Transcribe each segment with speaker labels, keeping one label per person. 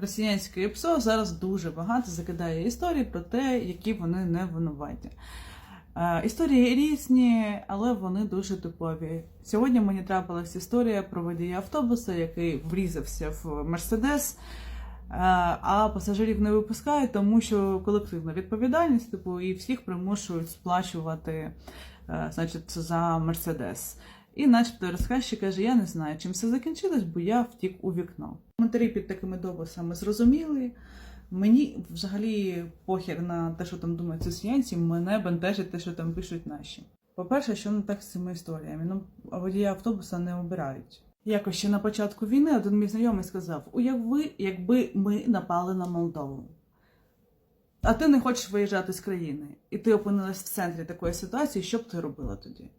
Speaker 1: Росіянське ПСО зараз дуже багато закидає історій про те, які вони не винуваті. Е, Історії різні, але вони дуже типові. Сьогодні мені трапилась історія про водія автобуса, який врізався в Мерседес, е, а пасажирів не випускають, тому що колективна відповідальність, типу, і всіх примушують сплачувати е, значить, за Мерседес. І начебто розказчик каже, я не знаю, чим все закінчилось, бо я втік у вікно. Коментарі під такими дописами зрозуміли. Мені взагалі похер на те, що там думають росіянці, мене бентежить те, що там пишуть наші. По-перше, що не так з цими історіями? Ну, водія автобуса не обирають. Якось ще на початку війни один мій знайомий сказав: уяви, якби ми напали на Молдову. А ти не хочеш виїжджати з країни, і ти опинилась в центрі такої ситуації, що б ти робила тоді?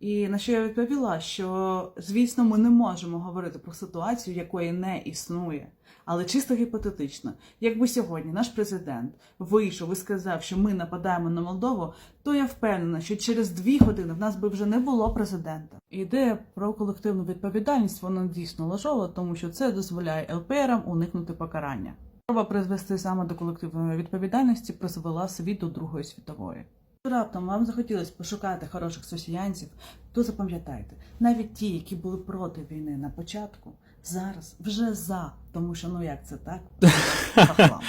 Speaker 1: І на що я відповіла, що звісно, ми не можемо говорити про ситуацію, якої не існує, але чисто гіпотетично. Якби сьогодні наш президент вийшов і сказав, що ми нападаємо на Молдову, то я впевнена, що через дві години в нас би вже не було президента. Ідея про колективну відповідальність вона дійсно ложова, тому що це дозволяє ЛПРам уникнути покарання. Спроба призвести саме до колективної відповідальності призвела світ до Другої світової. Раптом вам захотілося пошукати хороших сусіянців, то запам'ятайте, навіть ті, які були проти війни на початку, зараз вже за, тому що ну як це так?